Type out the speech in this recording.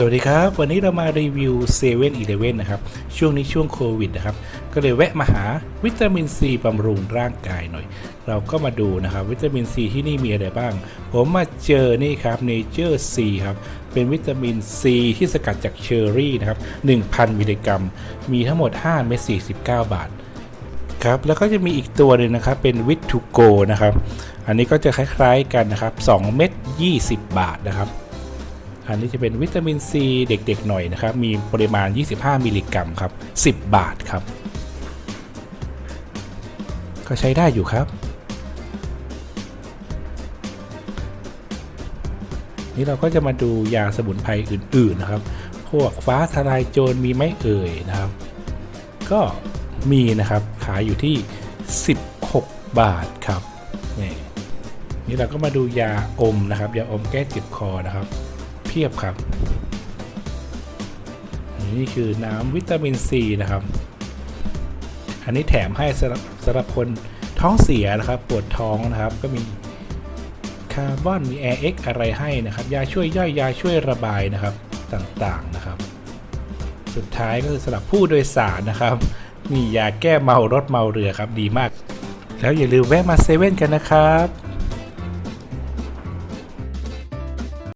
สวัสดีครับ วันนี้เรามารีวิว7 e เ e ่ e อนะครับ ช่วงนี้ช่วงโควิดนะครับ ก็เลยแวะมาหาวิตามินซีบำรุงร่างกายหน่อย เราก็มาดูนะครับ วิตามินซีที่นี่มีอะไรบ้าง ผมมาเจอนี่ครับเนเจอร์ซีครับ เป็นวิตามินซีที่สกัดจากเชอร์รี่นะครับ 1,000 มิลลิกรัม มีทั้งหมด 5 เม็ด49 บาทครับแล้วก็จะมีอีกตัวหนึ่งนะครับเป็นวิตทูโกนะครับ อันนี้ก็จะคล้ายๆกันนะครับ 2 เม็ด20 บาทนะครับ อันนี้จะเป็นวิตามินซีเด็กๆหน่อยนะครับ มีปริมาณ 25 มิลลิกรัมครับ 10 บาทครับ ก็ใช้ได้อยู่ครับ นี่เราก็จะมาดูยาสมุนไพรอื่นๆนะครับ พวกฟ้าทลายโจรมีไหมเอ่ยนะครับ ก็มีนะครับ ขายอยู่ที่ 16 บาทครับนี่นี่เราก็มาดูยาอมนะครับ ยาอมแก้เจ็บคอนะครับ เพียบครับ นี่คือน้ำวิตามินซีนะครับ อันนี้แถมให้สำหรับสำหรับคนท้องเสียนะครับปวดท้องนะครับก็มีคาร์บอนมีแอร์เอ็กอะไรให้นะครับ ยาช่วยย่อยยาช่วยระบายนะครับต่างๆนะครับ สุดท้ายก็คือสำหรับผู้โดยสารนะครับ มียาแก้เมารถเมาเรือครับดีมาก แล้วอย่าลืมแวะมาเซเว่นกันนะครับ